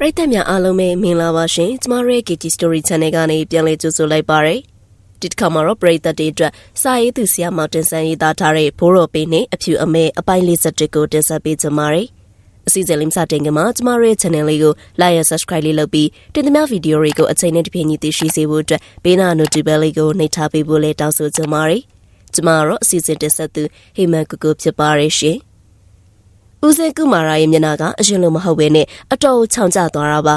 ပရိသတ်များအားလုံးပဲမင်္ဂလာပါရှင်ကျမတို့ရဲ့ KT Story Channel ကနေပြန်လည်ကြိုဆိုလိုက်ပါရစေဒီတစ်ခါမှာတော့ပရိသတ်တွေအတွက်စာရေးသူဆရာမောင်တင်ဆန်းရေးသားထားတဲ့ဘိုးတော်ပေးနဲ့အဖြူအမဲအပိုင်းလေးစတစ်ကိုတင်ဆက်ပေးကြပါရစေအစီအစဉ်လေးစတင်ကမှာကျမတို့ရဲ့ channel လေးကို like ရ subscribe လေးလုပ်ပြီးတင်သမျှဗီဒီယိုတွေကိုအချိန်နဲ့တစ်ပြေးညီသိရှိစေဖို့အတွက်ဘေးနာ notification လေးကိုနှိပ်ထားပေးဖို့လည်းတောင်းဆိုကြပါရစေကျမကတော့အစီအစဉ်တင်ဆက်သူဟိမန်ကူကူဖြစ်ပါရရှင် ဦးစင်ကုမာရာရဲ့မျက်နှာကအရင်လိုမဟုတ်ဘဲနဲ့အတော်ကိုခြောင်ကျသွားတာပါ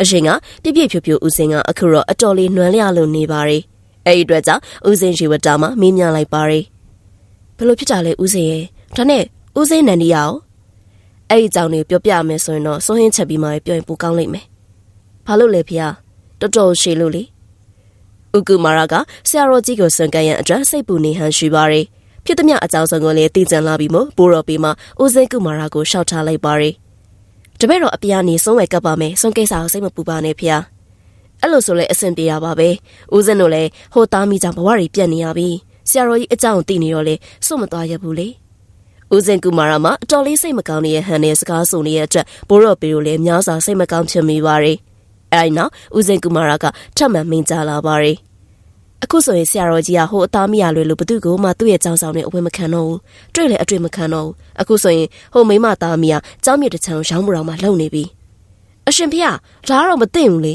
အရှင်ကပြပြဖြူဖြူဦးစင်ကအခုတော့အတော်လေးနွမ်းလျလို့နေပါရီအဲ့ဒီအတွက်ကြောင့်ဦးစင်ရှိဝတာမှာမင်းမြလိုက်ပါရီဘယ်လိုဖြစ်တာလဲဦးစင်ရဲ့ဒါနဲ့ဦးစင်နန္ဒီရအောင်အဲ့ဒီကြောင့်နေပြောပြမယ်ဆိုရင်တော့စိုးဟင်းချက်ပြီးမှပြောရင်ပိုကောင်းလိမ့်မယ်ဘာလို့လဲဖေ။တော်တော်ရှည်လို့လေဥကုမာရာကဆရာတော်ကြီးကိုစွန့်ကန်ရန်အတွက်စိတ်ပူနေဟန်ရှိပါရီ။ ဖြစ်သမျှအကြောင်းစုံကိုလည်းသိကြလာပြီးမို့ဘိုးတော်ပေးမှဦးစိန်ကုမာရာကိုရှောက်ထားလိုက်ပါရီတပည့်တော်အပြားနေဆုံးဝယ်ကပ်ပါမယ်ဆုံးကိစ္စကိုစိတ်မပူပါနဲ့ဖေ။အဲ့လိုဆိုလဲအဆင်ပြေရပါပဲဦးစင်းတို့လည်းဟိုသားမိကြောင့်ဘဝတွေပြတ်နေရပြီဆရာတော်ကြီးအကြောင်းသိနေရောလေစွတ်မသွားရဘူးလေဦးစင်ကူမာရာမှာအတော်လေးစိတ်မကောင်းနေတဲ့ဟန်နဲ့စကားဆိုနေတဲ့အတွက်ဘိုးတော်ပေတို့လည်းများစွာစိတ်မကောင်းဖြစ်မိပါရီအဲဒီနောက်ဦးစင်ကူမာရာကထပ်မံမိန်ကြားလာပါရီ အခုဆိုရင်ဆရာတော်ကြီးကဟိုအသားမရလွယ်လို့ဘသူ့ကိုမှသူ့ရဲ့ကြောင်းဆောင်နဲ့အဝယ်မခံတော့ဘူးတွေ့လေအတွေ့မခံတော့ဘူးအခုဆိုရင်ဟိုမိမသားမရကြောင်းမြစ်တစ်ချောင်းရောင်းမတော်မှလုံနေပြီအရှင်ဖေဒါကတော့မသိဘူးလေ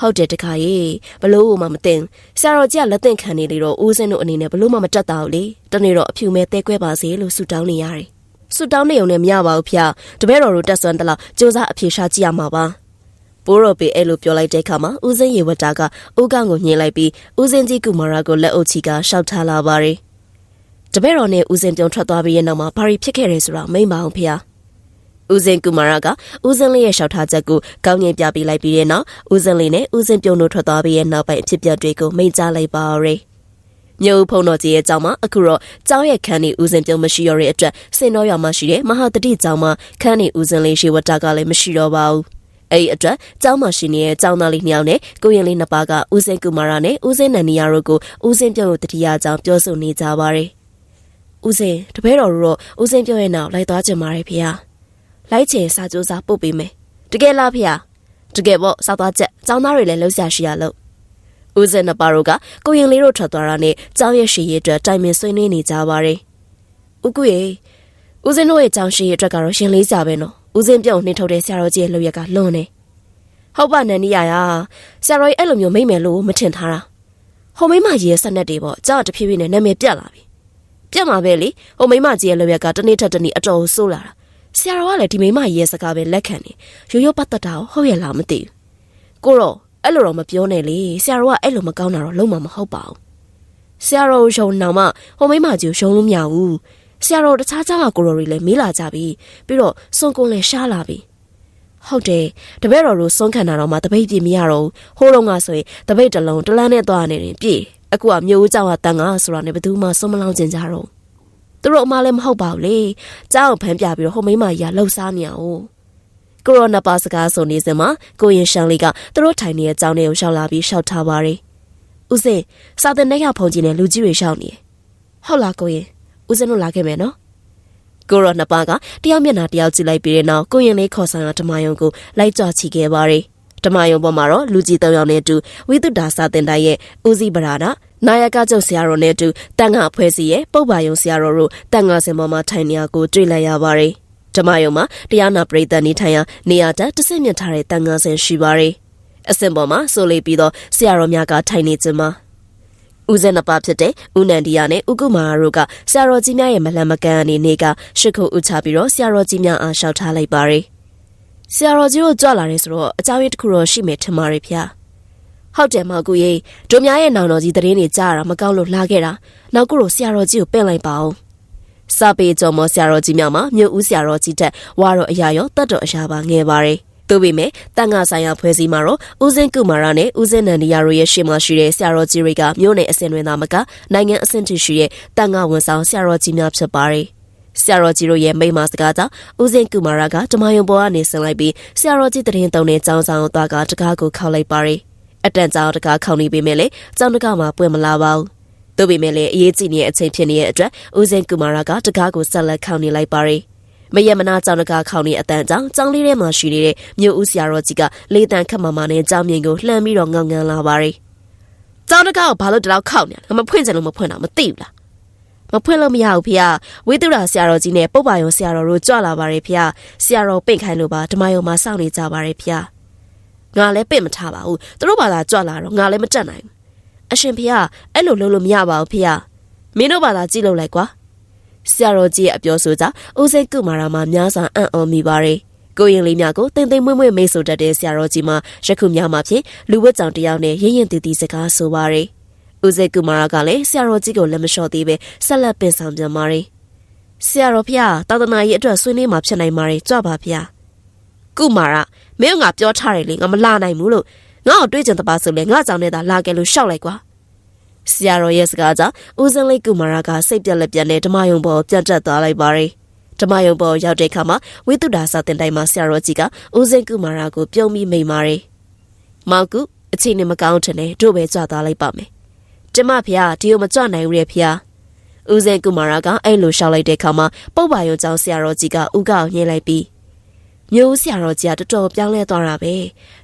ဟုတ်တယ်တခါကြီးဘလို့မှမသိဆရာတော်ကြီးကလက်သင့်ခံနေလေတော့ဦးစင်းတို့အနေနဲ့ဘလို့မှမတက်တာဘူးလေတနေ့တော့အဖြူမဲတဲကွဲပါစေလို့ဆုတောင်းနေရတယ်ဆုတောင်းနေုံနဲ့မရပါဘူးဖေတပည့်တော်တို့တက်ဆွမ်းတလောက်စူးစမ်းအဖြေရှာကြည့်ရမှာပါ ဘိုးတော်ပေအဲ့လိုပြောလိုက်တဲ့အခါမှာဦးစင်းရေဝတာကဦးကောင်ကိုညှင်းလိုက်ပြီးဦးစင်းကြီးကူမာရာကိုလက်အုပ်ချီကရှောက်ထားလာပါတယ်။တပည့်တော်နဲ့ဦးစင်းပြုံထွက်သွားပြီးရဲ့နောက်မှာဘာတွေဖြစ်ခဲ့တယ်ဆိုတာမိမ့်ပါအောင်ဖေ။ဦးစင်းကူမာရာကဦးစင်းလေးရဲ့ရှောက်ထားချက်ကိုကောင်းငင်ပြပေးလိုက်ပြီးတဲ့နောက်ဦးစင်းလေးနဲ့ဦးစင်းပြုံတို့ထွက်သွားပြီးရဲ့နောက်ပိုင်းအဖြစ်ပြက်တွေကိုမိန့်ကြားလိုက်ပါရယ်။မြို့ဖုံတော်ကြီးရဲ့ကျောင်းမှာအခုတော့ကျောင်းရဲ့ခန်းနေဦးစင်ပြုံးမရှိတော့တဲ့အတွက်စင်တော်ရွာမှာရှိတဲ့မဟာတတိကျောင်းမှာခန်းနေဦးစင်လေးရှိဝတ္တကလည်းမရှိတော့ပါဘူး အဲ့ဒီအတွက်ကျောင်းမရှိနေတဲ့ကျောင်းသားလေးနှစ်ယောက်နဲ့ကိုရင်လေးနှစ်ပါးကဦးစင်ကူမာရာနဲ့ဦးစင်နန်နီယာတို့ကိုဦးစင်ပြော့ကိုတတိယကြောင်းပြောဆိုနေကြပါတယ်။ဦးစင်တပည့်တော်တို့ဦးစင်ပြော့ရဲ့နောက်လိုက်သွားကြပါတယ်ဖေ။လိုက်ချင်စာကြိုးစားပို့ပေးမယ်။တကယ်လားဖေ။တကယ်ပေါ့စောက်သွားချက်ကျောင်းသားတွေလည်းလှုပ်ရှားရှိရလို့ဦးစင်နှစ်ပါးတို့ကကိုရင်လေးတို့ထွက်သွားတာနဲ့ကျောင်းရဲ့ရှည်ရဲ့အတွက်တိုင်ပင်ဆွေးနွေးနေကြပါတယ်။ဦးကူရေဦးစင်တို့ရဲ့ကျောင်းရှည်ရဲ့အတွက်ကတော့ရှင်လေးကြပဲနော် ဦးစင်းပြုံနှင်းထုတ်တဲ့ဆရာတော်ကြီးရဲ့လှုပ်ရက်ကလွန်နေဟုတ်ပါနန်နီယာယာဆရာတော်ကြီးအဲ့လိုမျိုးမိမ့်မယ်လို့မထင်ထားတာဟိုမိမကြီးရဲ့ဆက်နဲ့တွေပေါ့ကြောက်တဖြည်းဖြည်းနဲ့နာမည်ပြတ်လာပြီပြတ်မှာပဲလေဟိုမိမကြီးရဲ့လှုပ်ရက်ကတနေ့ထက်တနေ့အတော်ဆိုးလာတာဆရာတော်ကလည်းဒီမိမကြီးရဲ့စကားပဲလက်ခံနေရိုးရိုးပတ်သက်တာဟုတ်ရဲ့လားမသိဘူးကိုတော့အဲ့လိုတော့မပြောနဲ့လေဆရာတော်ကအဲ့လိုမကောင်းတာတော့လုံးဝမဟုတ်ပါဘူးဆရာတော်ရုံနောင်မဟိုမိမကြီးကိုရှုံးလို့မရဘူး ဆရာတော်တခြားခြားကကိုရိုရီလည်းမေးလာကြပြီပြီးတော့စွန်ကွန်လည်းရှားလာပြီဟုတ်တယ်တပည့်တော်တို့စွန့်ခံတာတော့မှတပိတ်ပြမရတော့ဟိုးတော့ကဆိုရင်တပိတ်တလုံးတလန်းနဲ့သွားနေတယ်ပြည့်အခုကမြို့ဦးကြောင်ကတန်ငါဆိုတာနဲ့ဘယ်သူမှစွန့်မလောင်ကျင်ကြတော့သူတို့အမလည်းမဟုတ်ပါဘူးလေကြောင်ဖမ်းပြပြီးတော့ဟိုမိမကြီးကလှုပ်ရှားနေအောင်ကိုရိုနာပါစကားဆိုနေစမှာကိုရင်ရှောင်းလေးကသူတို့ထိုင်နေတဲ့ကြောင်တွေကိုရှောက်လာပြီးရှောက်ထားပါရယ်ဦးစင်စာတင်တဲ့ရဖုန်ကြီးနဲ့လူကြီးတွေရှောက်နေဟုတ်လားကိုရင် ဦးစင်းတို့လာခဲ့မယ်နော်ကိုရောနှစ်ပါးကတယောက်မျက်နှာတယောက်ကြည့်လိုက်ပြီးတဲ့နောက်ကိုရင်လေးခေါ်ဆောင်ရဓမ္မယုံကိုလိုက်ကြွချီခဲ့ပါတယ်ဓမ္မယုံပေါ်မှာတော့လူကြီး၃ယောက်နဲ့အတူဝိသုဒ္ဓစာတင်တိုင်းရဲ့ဦးစီးပရာဒနာယကကျုပ်ဆရာတော်နဲ့အတူတန်ခါအဖွဲ့စီရဲ့ပုပ္ပါယုံဆရာတော်တို့တန်ခါစင်ပေါ်မှာထိုင်နေရကိုတွေ့လိုက်ရပါတယ်ဓမ္မယုံမှာတရားနာပရိသတ်နေထိုင်ရာနေရာတက်တဆင့်မြင့်ထားတဲ့တန်ခါစင်ရှိပါတယ်အစင်ပေါ်မှာဆိုလေးပြီးတော့ဆရာတော်များကထိုင်နေခြင်းမှာ ဦးစဲနှစ်ပါးဖြစ်တဲ့ဦးနန္ဒီယာနဲ့ဦးကုမာတို့ကဆရာတော်ကြီးများရဲ့မလန်မကန်အနေနဲ့ကရှစ်ခုဥချပြီးတော့ဆရာတော်ကြီးများအားလျှောက်ထားလိုက်ပါတယ်။ဆရာတော်ကြီးတို့ကြွလာတယ်ဆိုတော့အကြောင်းရင်းတစ်ခုတော့ရှိမယ်ထင်ပါတယ်ဗျာ။ဟုတ်တယ်မောင်ကူရေတို့များရဲ့နောင်တော်ကြီးသတင်းတွေကြားရတာမကောင်းလို့လာခဲ့တာ။နောက်ခုတော့ဆရာတော်ကြီးကိုပင့်လိုက်ပါအောင်။စာပေကျော်မောဆရာတော်ကြီးများမှာမြို့ဦးဆရာတော်ကြီးတက်ဝါတော်အရာရောတတ်တော်အရာပါငယ်ပါတယ်။ သို့ပေမဲ့တန်ခါဆိုင်ရာဖွဲ့စည်းမှာတော့ဦးစင်းကုမာရနဲ့ဦးစင်းနန္ဒီယာတို့ရဲ့ရှေ့မှာရှိတဲ့ဆရာတော်ကြီးတွေကမြို့နယ်အဆင့်တွင်သာမကနိုင်ငံအဆင့်ထိရှိတဲ့တန်ခါဝန်ဆောင်ဆရာတော်ကြီးများဖြစ်ပါတယ်ဆရာတော်ကြီးတို့ရဲ့မိမစကားကြောင့်ဦးစင်းကုမာရကဓမ္မယုံပေါ်ကနေဆင်းလိုက်ပြီးဆရာတော်ကြီးတရင်တုံနဲ့ចောင်းဆောင်သွားကတကားကိုခောက်လိုက်ပါတယ်အတန်ကြောင်တကားခောက်နေပေမဲ့လည်းចောင်းတကားမှာပွင့်မလာပါဘူးတို့ပေမဲ့လည်းအရေးကြီးနေတဲ့အချိန်ဖြစ်နေတဲ့အအတွက်ဦးစင်းကုမာရကတကားကိုဆက်လက်ခောက်နေလိုက်ပါတယ် မယမနာကြောင်တကာခေါင်းနေအတန်ကြောင့်ကြောင်လေးထဲမှာရှိနေတဲ့မြို့ဦးဆရာတော်ကြီးကလေတန်ခတ်မမနဲ့ကြောင်မြင်ကိုလှမ်းပြီးတော့ငေါငန်းလာပါတယ်။ကြောင်တကာကိုဘာလို့တလောက်ခောက်နေလဲမဖွင့်ချင်လို့မဖွင့်တာမသိဘူးလား။မဖွင့်လို့မရဘူးဖေ။ဝိသုဒ္ဓဆရာတော်ကြီးနဲ့ပုပ္ပါယုံဆရာတော်တို့ကြွလာပါတယ်ဖေ။ဆရာတော်ပိတ်ခိုင်းလို့ပါဓမ္မယုံမှာစောင့်နေကြပါတယ်ဖေ။ငါလည်းပိတ်မထားပါဘူး။သူတို့ဘာသာကြွလာတော့ငါလည်းမတက်နိုင်ဘူး။အရှင်ဖေအဲ့လိုလုပ်လို့မရပါဘူးဖေ။မင်းတို့ဘာသာကြည့်လို့လိုက်ကွာ။ ဆရာတော်ကြီးရဲ့အပြောဆိုကြောင့်ဦးစိတ်ကုမာရာမှာများစွာအံ့ဩမိပါတယ်။ကိုရင်လေးများကိုတင်သိမ်မွေ့မွေ့မိတ်ဆိုတတ်တဲ့ဆရာတော်ကြီးမှာယခုများမှာဖြင့်လူဝတ်ကြောင်တယောက်နဲ့ရရင်ရင်တီတီစကားဆိုပါတယ်။ဦးစိတ်ကုမာရာကလည်းဆရာတော်ကြီးကိုလက်မလျှော့သေးပဲဆက်လက်ပင်ဆောင်ပြန်ပါတယ်။ဆရာတော်ဖျားတာသနာရေးအတွက်ဆွေးနွေးမှာဖြစ်နိုင်ပါတယ်ကြွပါဖျား။ကုမာရာမင်းကငါပြောထားတယ်လေငါမလာနိုင်ဘူးလို့ငါ့ကိုတွေးကြံတပါဆိုလေငါကြောင့်နဲ့သာလာခဲ့လို့ရှောက်လိုက်ကွာ။ ဆရာတော်ရဲ့စကားကြောင့်ဦးစင်းလေးကုမာရကစိတ်ပြက်လက်ပြက်နဲ့ဓမ္မယုံပေါ်ပြန်တက်သွားလိုက်ပါတယ်ဓမ္မယုံပေါ်ရောက်တဲ့အခါမှာဝိတုဒ္ဓစာတင်တိုင်းမှာဆရာတော်ကြီးကဦးစင်းကုမာရကိုပြုံးပြီးမိန်ပါတယ်မောက်ကုအချိန်နဲ့မကောင်းတယ်နဲ့တို့ပဲကြွသွားလိုက်ပါမယ်ကျမဖះဒီကိုမကြွနိုင်ဘူးရဲ့ဖះဦးစင်းကုမာရကအဲ့လိုရှောက်လိုက်တဲ့အခါမှာပုပ်ပါယုံကျောင်းဆရာတော်ကြီးကဥကောက်ညှိလိုက်ပြီးမျိုးဆရာတော်ကြီးကတော်တော်ပြောင်းလဲသွားတာပဲ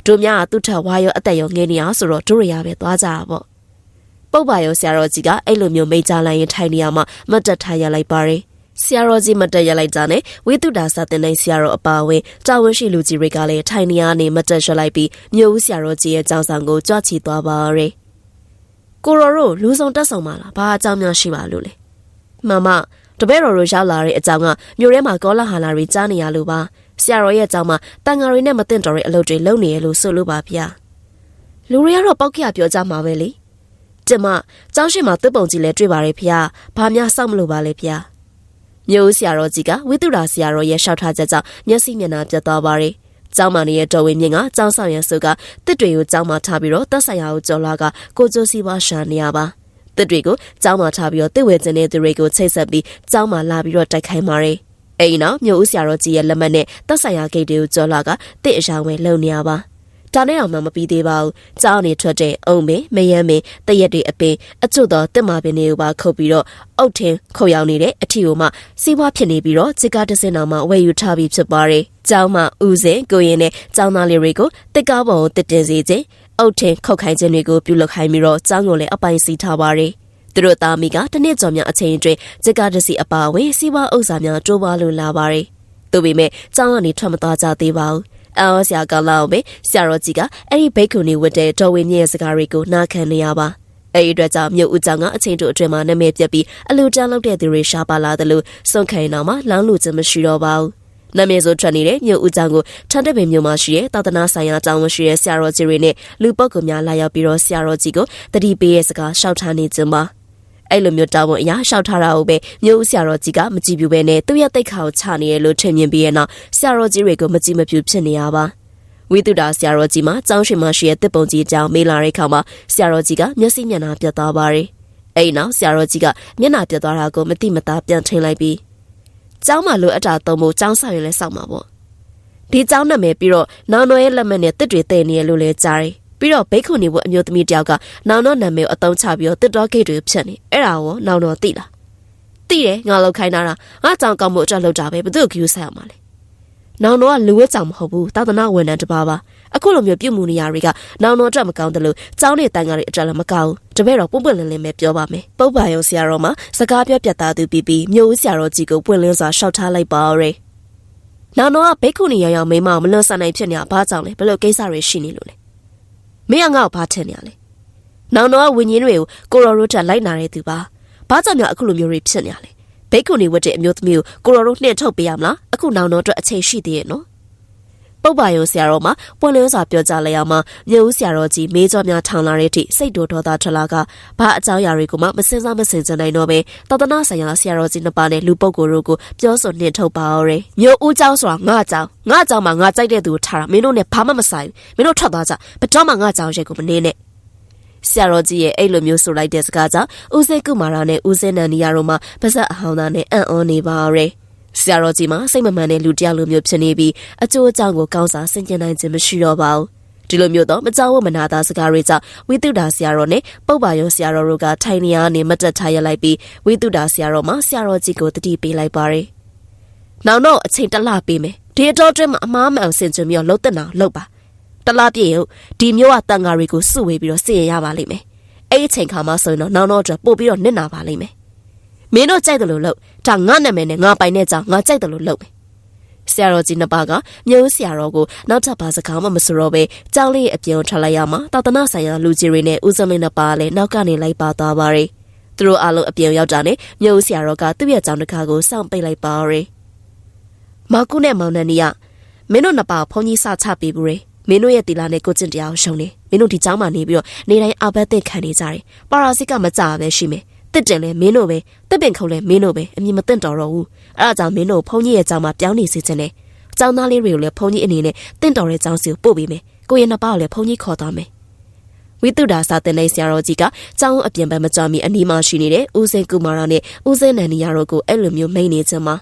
တို့များကသူ့ထက်ဝါရောအသက်ရောငယ်နေအောင်ဆိုတော့တို့ရရပဲသွားကြတာပေါ့ ပုပ်ပါရောဆရာတော်ကြီးကအဲ့လိုမျိုးမိတ်ကြလိုက်ရင်ထိုင်နေရမှမတ်တက်ထားရလိုက်ပါတယ်ဆရာတော်ကြီးမတက်ရလိုက်တာနဲ့ဝိတုဒ္ဓစာတင်တဲ့ဆရာတော်အပါဝင်တာဝန်ရှိလူကြီးတွေကလည်းထိုင်နေရနေမတက်ရလိုက်ပြီးမြို့ဦးဆရာတော်ကြီးရဲ့ကြောင်းဆောင်ကိုကြွချီသွားပါရယ်ကိုရော်တို့လူဆောင်တက်ဆောင်ပါလားဘာအကြောင်းများရှိပါလို့လဲမမတပည့်တော်တို့ရောက်လာတဲ့အကြောင်းကမြို့ထဲမှာကောလာဟာလာတွေကြားနေရလို့ပါဆရာတော်ရဲ့အကြောင်းမှာတန်ဃာတွေနဲ့မတင်တော်တဲ့အလုပ်တွေလုပ်နေရလို့ဆိုလို့ပါဗျာလူတွေကတော့ပောက်ခရပြောကြမှာပဲလေ ကျမကျောင်းရှိမှာသွတ်ပုံကြီးလဲတွေ့ပါရဲ့ဖေ။ဘာများစောက်မလို့ပါလဲဖေ။မျိုးဆရာတော်ကြီးကဝိတုရာဆရာတော်ရဲ့ရှောက်ထားချက်ကြောင့်မျက်စိမျက်နှာပြတ်သွားပါရဲ့။ကျောင်းမနေရဲ့တော်ဝင်မြင့်ကကျောင်းဆောင်ရန်စုကတစ်တွေကိုကျောင်းမှာထားပြီးတော့တက်ဆိုင်ရာကိုကြော်လာကကိုကျိုးစီးပွားရှာနေရပါ။တစ်တွေကိုကျောင်းမှာထားပြီးတော့တစ်ဝဲကျင်တဲ့သူတွေကိုချိတ်ဆက်ပြီးကျောင်းမှာလာပြီးတော့တိုက်ခိုင်းပါရဲ့။အဲ့ဒီနောက်မျိုးဦးဆရာတော်ကြီးရဲ့လက်မှတ်နဲ့တက်ဆိုင်ရာဂိတ်တွေကိုကြော်လာကတစ်အရာဝင်လုံနေရပါ။ ဒါနဲ့အောင်မှမပြီးသေးပါဘူး။ကြောင်းနေထွက်တဲ့အုံပင်မယမ်းပင်တရက်တွေအပင်အချို့သောတက်မာပင်တွေကိုပါခုတ်ပြီးတော့အုတ်ထင်းခုတ်ရောက်နေတဲ့အထီကိုမှစီးပွားဖြစ်နေပြီးတော့ခြေကတစ်စင်းအောင်မှဝယ်ယူထားပြီးဖြစ်ပါတယ်။ကျောင်းမှဦးစင်ကိုရင်နဲ့ကျောင်းသားလေးတွေကိုတစ်ကားပေါ်တစ်တင်စေခြင်းအုတ်ထင်ခုတ်ခိုင်းခြင်းတွေကိုပြုလုပ်ခိုင်းပြီးတော့ကျောင်းကိုလည်းအပိုင်စီထားပါရယ်သူတို့သားမိကတနစ်ကျော်များအချိန်အတွင်းဂျက်ကာဒစီအပါအဝင်စီးပွားဥစ္စာများတိုးပွားလိုလာပါရယ်သို့ပေမဲ့ကျောင်းကနေထွက်မသွားကြသေးပါဘူး အော်ဆရာကလောက်ပဲဆရာတော်ကြီးကအဲ့ဒီဘိတ်ကူနေဝတ်တဲ့တော်ဝင်မြင့်ရဲ့စကားတွေကိုနားခံနေရပါအဲ့ဒီအတွက်ကြောင့်မြို့ဦးကျောင်းကအချိန်တို့အတွင်းမှာနာမည်ပြက်ပြီးအလူတန်းလောက်တဲ့သူတွေရှားပါလာတယ်လို့စွန့်ခိုင်တော်မှာလောင်းလူခြင်းမရှိတော့ပါဘူးနာမည်ဆိုထွက်နေတဲ့မြို့ဦးကျောင်းကိုထန်တက်ပင်မြို့မှာရှိတဲ့သာသနာဆိုင်ရာကျောင်းဝရှိတဲ့ဆရာတော်ကြီးတွေနဲ့လူပုဂ္ဂိုလ်များလာရောက်ပြီးတော့ဆရာတော်ကြီးကိုတတိပေးရဲ့စကားရှောက်ထားနေခြင်းပါ အဲ့လိုမျိုးတောင်းဝန်အရာရှောက်ထားတာကိုပဲမြို့ဦးဆရာတော်ကြီးကမကြည့်ပြဘဲနဲ့သူ့ရဲ့တိတ်ခါကိုချနေရလို့ထင်မြင်ပြီးရဲ့နောက်ဆရာတော်ကြီးတွေကိုမကြည့်မပြူဖြစ်နေရပါဝိတုဒ္ဓဆရာတော်ကြီးမှကျောင်းရှင်မရှိရဲ့တစ်ပုံကြီးအကြောင်းမေးလာတဲ့အခါမှာဆရာတော်ကြီးကမျက်စိမျက်နှာပြတ်သွားပါတယ်။အဲ့နောက်ဆရာတော်ကြီးကမျက်နှာပြတ်သွားတာကိုမတိမသားပြန်ထင်းလိုက်ပြီးကျောင်းမှာလိုအပ်တာသုံးဖို့ကျောင်းဆောင်ရင်လည်းစောင့်မှာပေါ့။ဒီကျောင်းနာမည်ပြီးတော့နောင်တော်ရဲ့လက်မှတ်နဲ့တစ်တွေတည်နေရလို့လဲကြားတယ်။ ပြီးတော့ဘိက္ခုနီဘုအမျိုးသမီးတယောက်ကနောင်တော်နာမည်ကိုအသုံးချပြီးတော့တစ်တော်ဂိတ်တွေဖြတ်နေအဲ့ဒါရောနောင်တော်သိလားသိတယ်ငါလောက်ခိုင်းတာငါကြောင်ကောင်းမှုအတွက်လောက်တာပဲဘသူ့ကိုယူဆိုင်အောင်ပါလေနောင်တော်ကလူဝဲကြောင်မဟုတ်ဘူးသာသနာဝန်ထမ်းတစ်ပါးပါအခုလိုမျိုးပြုမှုနေရတွေကနောင်တော်အတွက်မကောင်းတယ်လို့ကျောင်းနေတန်ကတွေအတွက်လည်းမကောင်းဘူးတပည့်တော်ပွင့်ပွင့်လင်းလင်းပဲပြောပါမယ်ပုပ္ပါယုံဆရာတော်မှာစကားပြောပြတ်သားသူပြီးပြီးမြို့ဦးဆရာတော်ကြီးကိုပွင့်လင်းစွာရှောက်ထားလိုက်ပါရယ်နောင်တော်ကဘိက္ခုနီရောင်ရောင်မိမမလွန်ဆန်နိုင်ဖြစ်နေတာဘာကြောင့်လဲဘယ်လိုကိစ္စတွေရှိနေလို့လဲ မင်းကငါ့ကိုဘာထင်နေရလဲနောင်တော်ကဝิญဉ်တွေကိုကိုရော်ရိုးတက်လိုက်နာတဲ့သူပါဘာကြောင့်များအခုလိုမျိုးတွေဖြစ်နေရလဲဘိတ်ကူနေဝတ်တဲ့အမျိုးသမီးကိုကိုရော်တို့နှင်ထုတ်ပေးရမလားအခုနောင်တော့အတွက်အချိန်ရှိသေးရဲ့နော် ပုပ်ပါယုံဆရာတော်မှာပွင့်လင်းစွာပြောကြားလိုက်ရမှာမြို့ဦးဆရာတော်ကြီးမေးကြောများထောင်လာတဲ့အထိစိတ်တော်ဒေါသထွက်လာကဘာအကြောင်းအရာတွေကိုမှမစင်စားမစင်ကြနိုင်တော့ပဲတသနာဆိုင်ရာဆရာတော်ကြီးနှစ်ပါးနဲ့လူပုဂ္ဂိုလ်တို့ကိုပြောဆိုနှင်ထုတ်ပါရယ်မြို့ဦးကျောင်းဆိုတာငါ့ကျောင်းငါ့ကျောင်းမှာငါကြိုက်တဲ့သူကိုထားတာမင်းတို့နဲ့ဘာမှမဆိုင်ဘူးမင်းတို့ထွက်သွားကြဘယ်တော့မှငါ့ကျောင်းရဲ့ကိုမနေနဲ့ဆရာတော်ကြီးရဲ့အဲ့လိုမျိုးဆိုလိုက်တဲ့စကားကြောင့်ဦးစိတ်ကုမာရနဲ့ဦးစင်းနန္ဒီယာတို့မှပါဇက်အဟောင်းသားနဲ့အံ့ဩနေပါရယ် ဆရာတော်ကြီးမှာစိတ်မမှန်တဲ့လူတယောက်လိုမျိုးဖြစ်နေပြီးအကျိုးအကြောင်းကိုကောင်းစားဆင်ခြင်နိုင်ခြင်းမရှိတော့ပါဘူးဒီလိုမျိုးတော့မကြောက်ဝမနာသားစကားတွေကြောင့်ဝိတုဒ္ဓဆရာတော်နဲ့ပုပ္ပါယောဆရာတော်တို့ကထိုင်နေရနေမတက်ထားရလိုက်ပြီးဝိတုဒ္ဓဆရာတော်မှဆရာတော်ကြီးကိုတတိပေးလိုက်ပါတယ်နောက်တော့အချိန်တစ်လပေးမယ်ဒီအတော်တွင်းမှာအမားမှန်အောင်ဆင်ခြင်ပြီးတော့လှုပ်တဲ့နာလှုပ်ပါတစ်လပြည့်ရုပ်ဒီမျိုးကတန်ဃာတွေကိုစုဝေးပြီးတော့စီရင်ရပါလိမ့်မယ်အဲ့ဒီအချိန်ခါမှဆိုရင်တော့နောက်တော့အတွက်ပို့ပြီးတော့နစ်နာပါလိမ့်မယ်မင်းတို့ကြိုက်တယ်လို့လှုပ် ဒါငါနာမည်နဲ့ငါပိုင်တဲ့ကြောင်ငါကြိုက်တယ်လို့လုပ်မယ်ဆရာတော်ကြီးနှစ်ပါးကမြို့ဆရာတော်ကိုနောက်ထပ်ပါစကားမှမဆိုတော့ပဲကြောင်လေးအပြင်ထွက်လိုက်ရမှာတာသနာဆိုင်ရာလူကြီးတွေနဲ့ဦးစံလေးနှစ်ပါးလည်းနောက်ကနေလိုက်ပါသွားပါရယ်သူတို့အလုံးအပြင်ရောက်တာနဲ့မြို့ဆရာတော်ကသူ့ရဲ့ကြောင်တစ်ခါကိုစောင့်ပိတ်လိုက်ပါရယ်မကုနဲ့မောင်နှံနီကမင်းတို့နှစ်ပါးဖုန်ကြီးစချပေးဘူးရယ်မင်းတို့ရဲ့တီလာနဲ့ကိုကျင့်တရားကိုရှုံနေမင်းတို့ဒီကျောင်းမှာနေပြီးတော့နေတိုင်းအဘက်သက်ခံနေကြတယ်ပါရာစစ်ကမကြပဲရှိမယ် တစ်တယ်လဲမင်းတို့ပဲတစ်ပင်ခုံလဲမင်းတို့ပဲအမြင်မသိတော်တော့ဘူးအဲ့ဒါကြောင့်မင်းတို့ဖုန်ကြီးရဲ့ကြောင်မှာပြောင်းနေစေချင်တယ်ကျောင်းသားလေးတွေကိုလည်းဖုန်ကြီးအနေနဲ့တင့်တော်တဲ့ကျောင်းစီကိုပို့ပေးမယ်ကိုရဲ့နှစ်ပါးကိုလည်းဖုန်ကြီးခေါ်သွားမယ်ဝိတုဒါစာတင်တဲ့ဆရာတော်ကြီးကကျောင်းအပြင်ဘက်မကြောမီအနီးမှာရှိနေတဲ့ဦးစင်ကုမာရနဲ့ဦးစင်နန္ဒီယာတို့ကိုအဲ့လိုမျိုးမိန်နေခြင်းမှာ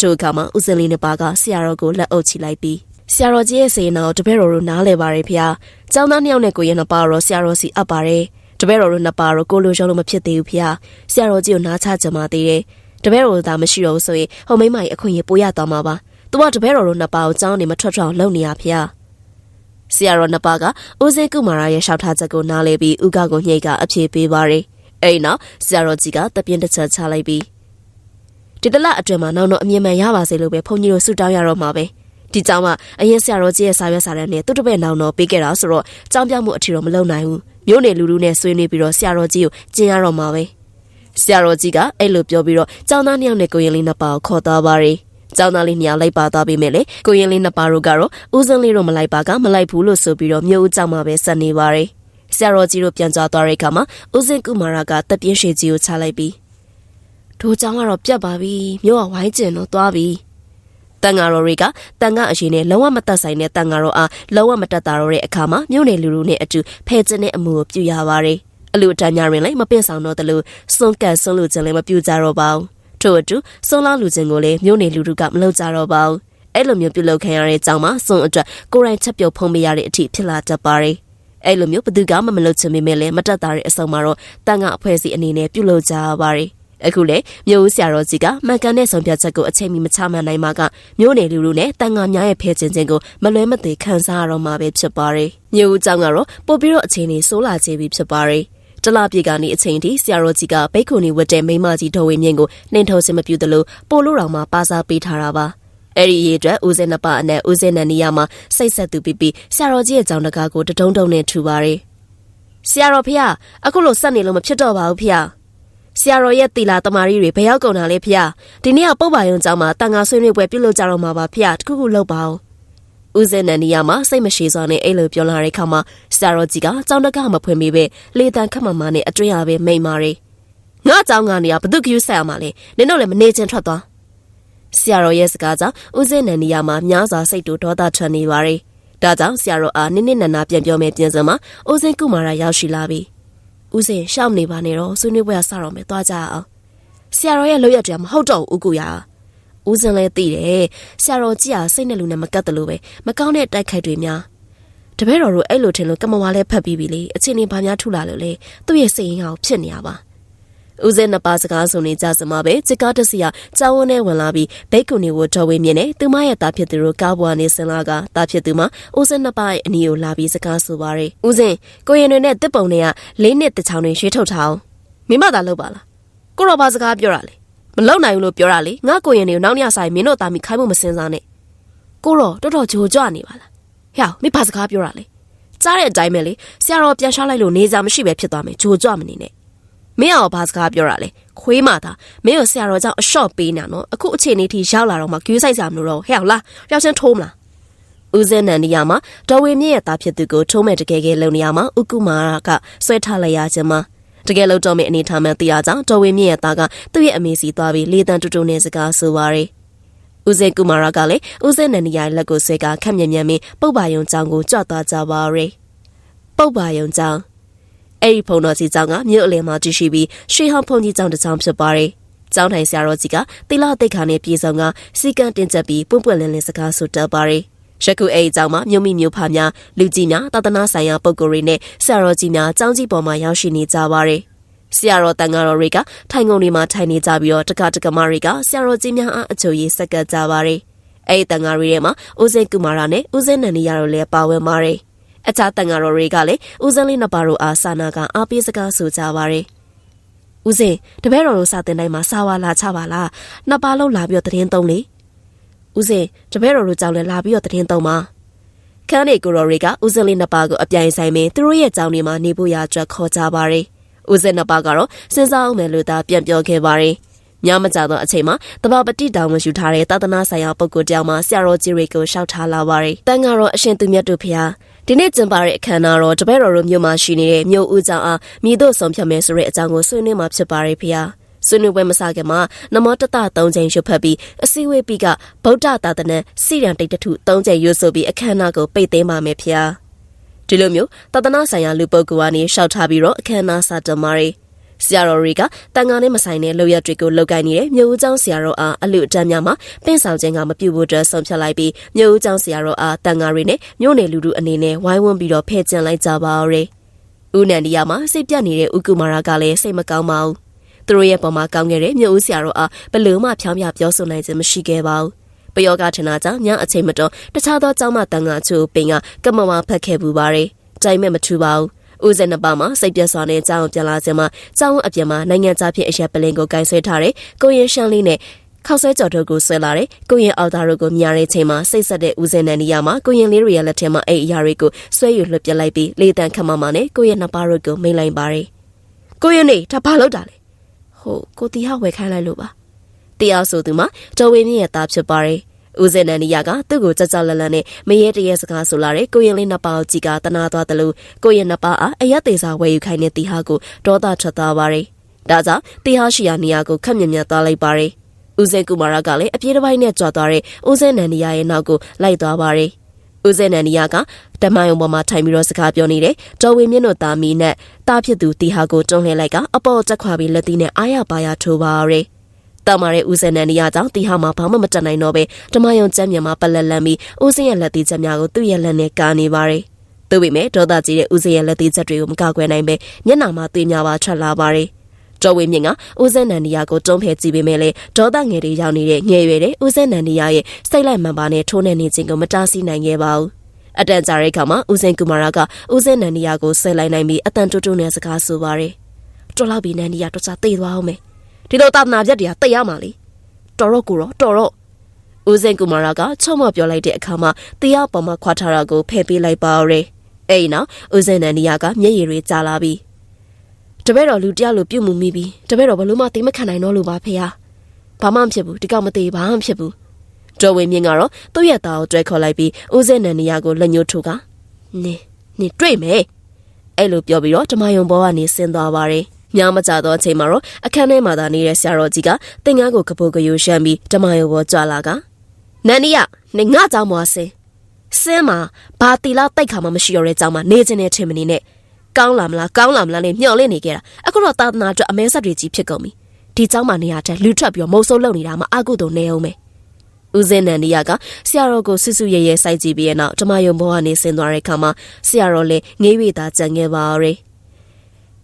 တို့ကမှဦးစင်လေးနှစ်ပါးကဆရာတော်ကိုလက်အုပ်ချလိုက်ပြီးဆရာတော်ကြီးရဲ့စေနာကိုတပည့်တော်တို့နားလဲပါရယ်ဖေ။ကျောင်းသားနှစ်ယောက်နဲ့ကိုရဲ့နှစ်ပါးတော့ဆရာတော်စီအပ်ပါရယ်။ တပည့်တော်တို့နှစ်ပါးတော့ကိုလိုရှောင်းလို့မဖြစ်သေးဘူးဖေ။ဆရာတော်ကြီးကိုနားချကြမှာသေးတယ်။တပည့်တော်သာမရှိတော့ဘူးဆိုရင်ဟိုမိမကြီးအခွင့်အရေးပိုးရသွားမှာပါ။သူကတပည့်တော်တို့နှစ်ပါးကိုကျောင်းနေမထွက်ထွက်အောင်လုပ်နေရဖေ။ဆရာတော်နှစ်ပါးကဦးစေကုမာရရဲ့ရှောက်ထားချက်ကိုနားလဲပြီးဥကကိုညှိကအပြေပေးပါရယ်။အဲ့နောက်ဆရာတော်ကြီးကတပြင်းတစ်ချက်ချလိုက်ပြီးဒီတလအတွင်မှာနောက်တော့အမြင်မှန်ရပါစေလို့ပဲဘုန်းကြီးတို့ဆုတောင်းရတော့မှာပဲဒီကြောင့်မှအရင်ဆရာတော်ကြီးရဲ့စာရွက်စာတမ်းနဲ့သူ့တပည့်နောင်တော်ပေးခဲ့တာဆိုတော့ကြောင်းပြောင်းမှုအထီတော့မလုံနိုင်ဘူး မြို့နယ်လူလူနဲ့ဆွေးနွေးပြီးတော့ဆရာတော်ကြီးကိုကျင်းရတော့မှာပဲဆရာတော်ကြီးကအဲ့လိုပြောပြီးတော့ကျောင်းသားနှစ်ယောက်နဲ့ကိုရင်လေးနှစ်ပါးကိုခေါ်သွားပါရီကျောင်းသားလေးနှစ်ယောက်လိုက်ပါသွားပြီးမယ်လေကိုရင်လေးနှစ်ပါးတို့ကတော့ဦးစင်းလေးတို့မလိုက်ပါကမလိုက်ဘူးလို့ဆိုပြီးတော့မြို့ဦးကျောင်းမှာပဲဆက်နေပါရီဆရာတော်ကြီးတို့ပြန်ကြသွားတဲ့အခါမှာဦးစင်းကုမာရကတပြင်းရှည်ကြီးကိုချလိုက်ပြီးဒိုးကျောင်းကတော့ပြတ်ပါပြီမြို့ကဝိုင်းကျင်တော့သွားပြီ တန်ဃာတော်တွေကတန်ဃာအရှင်နဲ့လုံးဝမတက်ဆိုင်တဲ့တန်ဃာတော်အားလုံးဝမတက်တာတော့တဲ့အခါမှာမြို့နယ်လူလူနဲ့အတူဖဲကျင်းတဲ့အမှုကိုပြုရပါတယ်အလူတန်းများရင်လည်းမပင့်ဆောင်တော့တလို့စွန့်ကတ်စွန့်လူခြင်းလည်းမပြုကြတော့ပါဘူးထို့အတူစွန့်လာလူခြင်းကိုလည်းမြို့နယ်လူလူကမလုပ်ကြတော့ပါဘူးအဲ့လိုမျိုးပြုလုပ်ခံရတဲ့အကြောင်းမှာစွန့်အတွက်ကိုယ်တိုင်ချက်ပြုတ်ဖုံးပေးရတဲ့အထိဖြစ်လာတတ်ပါတယ်အဲ့လိုမျိုးဘသူကမှမလုပ်ချင်ပေမဲ့လည်းမတက်တာတဲ့အဆုံးမှာတော့တန်ခါအဖွဲ့အစည်းအနေနဲ့ပြုလုပ်ကြရပါတယ် အခုလေမြို့ဦးဆရာတော်ကြီးကမှန်ကန်တဲ့ဆုံးဖြတ်ချက်ကိုအချိန်မီမချမှန်နိုင်မှာကမြို့နယ်လူလူနဲ့တန်ငါများရဲ့ဖဲချင်းချင်းကိုမလွဲမသွေခံစားရတော့မှာပဲဖြစ်ပါတယ်။မြို့ဦးကျောင်းကတော့ပို့ပြီးတော့အချိန်ကြီးဆိုးလာခြင်းပြီဖြစ်ပါတယ်။တလပြေကနေအချိန်ထိဆရာတော်ကြီးကဘိတ်ခုနီဝတ်တဲ့မိမကြီးတော်ဝင်းမြင့်ကိုနှင်ထုတ်ခြင်းမပြုသလိုပို့လို့တော်မှာပါစားပေးထားတာပါ။အဲ့ဒီရေအတွက်ဦးစင်းနှစ်ပါအနဲ့ဦးစင်းနန်နီယာမှာစိတ်ဆက်သူပြီးပြီးဆရာတော်ကြီးရဲ့ကြောင်တကားကိုတတုံးတုံနဲ့ထူပါတယ်။ဆရာတော်ဖေ။အခုလိုဆက်နေလို့မဖြစ်တော့ပါဘူးဖေ။ ဆရာတော်ရဲ့တီလာတမာရီတွေဘယ်ရောက်ကုန်တာလဲဖေ။ဒီနေ့ကပုတ်ပါယုံကျောင်းမှာတန်ငါဆွေးနွေးပွဲပြုလုပ်ကြတော့မှာပါဖေ။တခုခုလုပ်ပါဦး။ဦးစင်းနန်နီယာမှာစိတ်မရှိစွာနဲ့အဲ့လိုပြောလာတဲ့ခါမှာဆရာတော်ကြီးကကြောင်တကမဖွင့်မိပဲလေတန်ခတ်မမနဲ့အတွင်းရပဲမိန်မာရီ။ငါကြောင်ကနေကဘသူကယူဆက်ရမှာလဲ။နင်တို့လည်းမနေချင်ထွက်သွား။ဆရာတော်ရဲ့စကားကြောင့်ဦးစင်းနန်နီယာမှာများစွာစိတ်တူဒေါသထွက်နေပါရီ။ဒါကြောင့်ဆရာတော်အားနင်းနင်းနန်းနာပြန်ပြောမယ်ပြင်စမှာဦးစင်းကုမာရရောက်ရှိလာပြီ။ ဦးစင်ရှောက်နေပါနဲ့တော့ဆွေးနွေးပွဲကစတော့မယ်သွားကြအောင်ဆရာတော်ရဲ့လောက်ရတဲ့မဟုတ်တော့ဘူးဦးကူရဦးစင်လည်းသိတယ်ဆရာတော်ကြီးကစိတ်နဲ့လူနဲ့မကတ်တယ်လို့ပဲမကောင်းတဲ့တိုက်ခိုက်တွေများတပည့်တော်တို့အဲ့လိုထင်လို့ကမဝါလဲဖတ်ပြီးပြီလေအချင်းနေဘာများထူလာလို့လဲသူ့ရဲ့စိတ်ရင်းအောင်ဖြစ်နေရပါ ဦးစင်းနှစ်ပါးစကားဆိုနေကြစမှာပဲจิကားတစီကကြောင်းဝန်းနဲ့ဝင်လာပြီးဘိတ်ကူနီကိုတော်ဝင်းမြင်နေသူမရဲ့တာဖြစ်သူတို့ကားဘွားနေစင်လာကတာဖြစ်သူမဦးစင်းနှစ်ပါးရဲ့အနီကိုလာပြီးစကားဆိုပါရယ်ဦးစင်းကိုရင်တွေနဲ့တစ်ပုံတွေကလေးနှစ်တချောင်းတွေရွှေထုတ်ထားအောင်မိမသာလုပ်ပါလားကိုရောဘာစကားပြောတာလဲမလုပ်နိုင်ဘူးလို့ပြောတာလေငါကိုရင်တွေကိုနောက်ညဆိုင်မင်းတို့တာမီခိုင်းမှုမစင်စားနဲ့ကိုရောတော်တော်ဂျိုကြွနေပါလားဟဲ့မိဘာစကားပြောတာလဲကြားတဲ့အတိုင်းပဲလေဆရာတော်ပြန်ရှားလိုက်လို့နေစားမရှိပဲဖြစ်သွားမယ်ဂျိုကြွမနေနဲ့ မင်းအောင်ဘာစကားပြောတာလဲခွေးမာတာမင်းကိုဆရာတော်ကြောင့်အလျှော့ပေးနေနော်အခုအချိန်လေးထိရောက်လာတော့မှကျူးဆိုင်စာမလို့တော့ဟဲ့လားရောက်ချင်းထိုးမလားဦးစင်းနန်နီယာမှာတော်ဝေမြင့်ရဲ့သားဖြစ်သူကိုထုံးမဲ့တကယ်ကဲလုံနေရမှာဥကုမာရကဆွဲထားလိုက်ရခြင်းမှာတကယ်လို့တော်မင်းအနေထားမှန်သိရကြောင်းတော်ဝေမြင့်ရဲ့သားကသူ့ရဲ့အမေစီသွားပြီးလေတန်တူတူနဲ့စကားဆိုပါရယ်ဦးစင်းကုမာရကလည်းဦးစင်းနန်နီယာရဲ့လက်ကိုဆွဲကခက်မြက်မြက်မင်းပုတ်ပါယုံကြောင်ကိုကြွသွားကြပါရယ်ပုတ်ပါယုံကြောင် အဲ့ဒီဖုံတော်ကြီးကျောင်းကမြို့အလယ်မှာတည်ရှိပြီးရွှေဟောင်းဖုံကြီးကျောင်းတစ်ကျောင်းဖြစ်ပါတယ်။ကျောင်းထိုင်ဆရာတော်ကြီးကတိလတိတ်ခါနဲ့ပြည်စုံကစီကံတင်ချက်ပြီးပွန့်ပွန့်လင်းလင်းစကားဆိုတတ်ပါတယ်။ရခုအဲ့ဒီကျောင်းမှာမြို့မိမြို့ဖများလူကြီးများသာသနာဆိုင်ရာပုဂ္ဂိုလ်တွေနဲ့ဆရာတော်ကြီးများကျောင်းကြီးပေါ်မှာရောက်ရှိနေကြပါတယ်။ဆရာတော်တန်ဃာတော်တွေကထိုင်ကုန်တွေမှာထိုင်နေကြပြီးတော့တက္ကတက္ကမတွေကဆရာတော်ကြီးများအားအချိုရေးဆက်ကပ်ကြပါတယ်။အဲဒီတန်ဃာတွေထဲမှာဦးစင်းကုမာရနဲ့ဦးစင်းနန္ဒီရတို့လည်းပါဝင်ပါတယ်။ အခြားတန်ဃာတော်တွေကလည်းဦးစင်းလေးနှစ်ပါးတို့အားစာနာကအားပေးစကားဆိုကြပါတယ်။ဦးစင်းတပည့်တော်တို့စာတင်တိုင်းမှာစာဝါလာချပါလား။နှစ်ပါးလုံးလာပြီးတော့တရင်သုံးလေ။ဦးစင်းတပည့်တော်တို့ကြောင့်လည်းလာပြီးတော့တရင်သုံးပါ။ခန်းနေကိုရော်တွေကဦးစင်းလေးနှစ်ပါးကိုအပြိုင်ဆိုင်ပင်သူတို့ရဲ့ကြောင်းတွေမှာနေဖို့ရာအတွက်ခေါ်ကြပါတယ်။ဦးစင်းနှစ်ပါးကတော့စဉ်းစားအောင်မယ်လို့သာပြန်ပြောခဲ့ပါတယ်။ညမကြသောအချိန်မှာတဘာပတိတောင်ဝင်ယူထားတဲ့သာသနာဆိုင်ရာပုဂ္ဂိုလ်တယောက်မှဆရာတော်ကြီးတွေကိုရှောက်ထားလာပါတယ်။တန်ကတော့အရှင်သူမြတ်တို့ဖျား ဒီနေ့ကျင်းပတဲ့အခမ်းအနားတော့တပည့်တော်တို့မြို့မှာရှိနေတဲ့မြို့ဦးကျောင်းအားမြည်တို့ဆုံးဖြတ်မယ်ဆိုတဲ့အကြောင်းကိုဆွေးနွေးမှာဖြစ်ပါတယ်ဖျား။ဆွေးနွေးပွဲမစခင်မှာနမောတတ၃ချိန်ရွတ်ဖတ်ပြီးအစည်းအဝေးပြီးကဗုဒ္ဓသာသနာစီရန်တိတ်တထု၃ချိန်ရွတ်ဆိုပြီးအခမ်းအနားကိုပိတ်သိမ်းပါမယ်ဖျား။ဒီလိုမျိုးသာသနာဆိုင်ရာလူပုဂ္ဂိုလ်ကနေရှောက်ထားပြီးတော့အခမ်းအနားစတင်ပါတယ်။ ဆရာတော်တွေကတန်ခါနဲ့မဆိုင်တဲ့လောက်ရက်တွေကိုလောက်ကိုင်းနေတဲ့မြို့ဦးကျောင်းဆရာတော်အားအလူအတန်းများမှာပင့်ဆောင်ခြင်းကမပြုတ်ဖို့အတွက်ဆုံးဖြတ်လိုက်ပြီးမြို့ဦးကျောင်းဆရာတော်အားတန်ခါတွေနဲ့မြို့နယ်လူထုအနေနဲ့ဝိုင်းဝန်းပြီးတော့ဖဲ့ကျန်လိုက်ကြပါဦးရေ။ဦးနန္ဒီယာမှာစိတ်ပြတ်နေတဲ့ဥကုမာရကလည်းစိတ်မကောင်းပါဘူး။သူတို့ရဲ့ပုံမှာကောင်းခဲ့တဲ့မြို့ဦးဆရာတော်အားဘလို့မှဖြောင်းပြပြောဆိုနိုင်ခြင်းမရှိခဲ့ပါဘူး။ပယောဂထနာကြောင့်ညအချိန်မတော်တခြားသောကျောင်းမတန်ခါချို့ပင်ကကမ္မမဖတ်ခဲ့ပူပါတယ်။တိုင်မဲ့မထူပါဘူး။ ဦးစင်နှစ်ပါးမှာစိတ်ပြတ်စွာနဲ့ကြောင်းပြန်လာစင်မှာကြောင်းအပြင်မှာနိုင်ငံသားဖြစ်အရက်ပလင်ကိုကင်ဆွဲထားတဲ့ကိုရင်ရှန်လေးနဲ့ခောက်ဆွဲကြော်တို့ကိုဆွဲလာတဲ့ကိုရင်အောက်သားတို့ကိုမြားတဲ့ချိန်မှာစိတ်ဆက်တဲ့ဦးစင်နန်နီယာမှာကိုရင်လေးတွေရဲ့လက်ထဲမှာအဲ့အရာတွေကိုဆွဲယူလွှတ်ပြလိုက်ပြီးလေတန်ခမမနဲ့ကိုရင်နှစ်ပါးတို့ကိုမိန်လိုက်ပါတယ်ကိုရင်နေဒါဘာလုပ်တာလဲဟိုကိုတီဟာဝယ်ခိုင်းလိုက်လို့ပါတရားဆိုသူမှာတော်ဝင်းမြင့်ရဲ့သားဖြစ်ပါတယ် ဦးစင်နန်နီယာကသူ့ကိုကြကြလလန်နဲ့မရဲတရဲစကားဆိုလာတဲ့ကိုရင်လေးနှစ်ပါးကြီးကတနာသွားတယ်လို့ကိုရင်နှစ်ပါးအားအရက်သေးစာဝယ်ယူခိုင်းတဲ့တီဟာကိုဒေါသထွက်သွားပါတယ်။ဒါကြောင့်တီဟာရှိရာနေရာကိုခက်မြက်မြက်သွားလိုက်ပါတယ်။ဦးစင်ကူမာရကလည်းအပြေးတစ်ပိုင်းနဲ့ကြွားသွားတဲ့ဦးစင်နန်နီယာရဲ့နောက်ကိုလိုက်သွားပါတယ်။ဦးစင်နန်နီယာကတမယုံပေါ်မှာထိုင်ပြီးတော့စကားပြောနေတဲ့တော်ဝင်းမြင့်တို့သားမီနဲ့တားဖြစ်သူတီဟာကိုတွန်းလှည့်လိုက်ကအပေါ်တက်ခွာပြီးလက်သီးနဲ့အားရပါရထိုးပါရယ်။ တာမာရဲ့ဦးစံနန်နီယာကြောင့်တီဟာမှာဘာမှမတက်နိုင်တော့ပဲဓမယုံကျမ်းမြန်မာပလက်လန်ပြီးဦးစင်းရဲ့လက်သေးချက်များကိုသူ့ရဲ့လက်နဲ့ကာနေပါတယ်။သို့ပေမဲ့ဒေါသကြီးတဲ့ဦးစင်းရဲ့လက်သေးချက်တွေကိုမကာကွယ်နိုင်ပဲမျက်နှာမှာသွေးများပါထွက်လာပါတယ်။ကျော်ဝင်းမြင့်ကဦးစင်းနန်နီယာကိုတုံးဖဲကြည့်ပေမဲ့လည်းဒေါသငယ်တွေရောက်နေတဲ့ငယ်ရွယ်တဲ့ဦးစင်းနန်နီယာရဲ့စိတ်လိုက်မှန်ပါနဲ့ထိုးနေနေခြင်းကိုမတားဆီးနိုင်ခဲ့ပါဘူး။အတန်ကြာတဲ့အခါမှာဦးစင်ကူမာရာကဦးစင်နန်နီယာကိုဆဲလိုက်နိုင်ပြီးအတန်တူတူနဲ့စကားဆိုပါတယ်။တော်လောက်ပြီးနန်နီယာတော့ချသိသွားအောင်မယ်။ ဒီလိုသာသနာပြတ်တွေကသိရမှာလေတော်တော့ကိုတော့တော်တော့ဦးစင်ကူမာရာကချော့မပြောလိုက်တဲ့အခါမှာတရားပေါ်မှာခွာထားတာကိုဖယ်ပေးလိုက်ပါရဲအဲ့နောက်ဦးစင်နန်နီယာကမျက်ရည်တွေကျလာပြီးတပည့်တော်လူတယောက်လိုပြုတ်မှုမိပြီးတပည့်တော်ဘလို့မှသိမခံနိုင်တော့လို့ပါဖေဟာဘာမှမဖြစ်ဘူးဒီကောင်မသေးဘာမှမဖြစ်ဘူးတော်ဝင်မြင့်ကတော့သူ့ရဲ့သားကိုတွဲခေါ်လိုက်ပြီးဦးစင်နန်နီယာကိုလက်ညှိုးထိုးကနင်းနင်းတွေ့မယ်အဲ့လိုပြောပြီးတော့ဓမ္မယုံဘောကနေဆင်းသွားပါတယ် ညမကြသောအချိန်မှာတော့အခန်းထဲမှာသာနေတဲ့ဆရာတော်ကြီးကသင်္ကန်းကိုကပိုးကယူရှမ်းပြီးဓမ္မယုံပေါ်ကြွလာကနန္ဒီယနေငါကြောင့်မွာစင်စင်းမှာဘာတီလာတိုက်ခါမှမရှိရတဲ့ကြောင့်မှနေခြင်းနဲ့ထင်မနေနဲ့ကောင်းလာမလားကောင်းလာမလားနဲ့မျှော်လင့်နေခဲ့တာအခုတော့သာသနာအတွက်အမဲဆက်တွေကြီးဖြစ်ကုန်ပြီဒီကြောင့်မှနေရာတက်လူထွက်ပြီးမုံဆိုးလုပ်နေတာမှအကုသို့နေအောင်ပဲဦးဇင်းနန္ဒီယကဆရာတော်ကိုဆွဆွရဲရဲစိုက်ကြည့်ပြီးတဲ့နောက်ဓမ္မယုံဘောကနေဆင်းသွားတဲ့အခါမှာဆရာတော်လည်းငေးဝေးသာကြံခဲ့ပါရယ်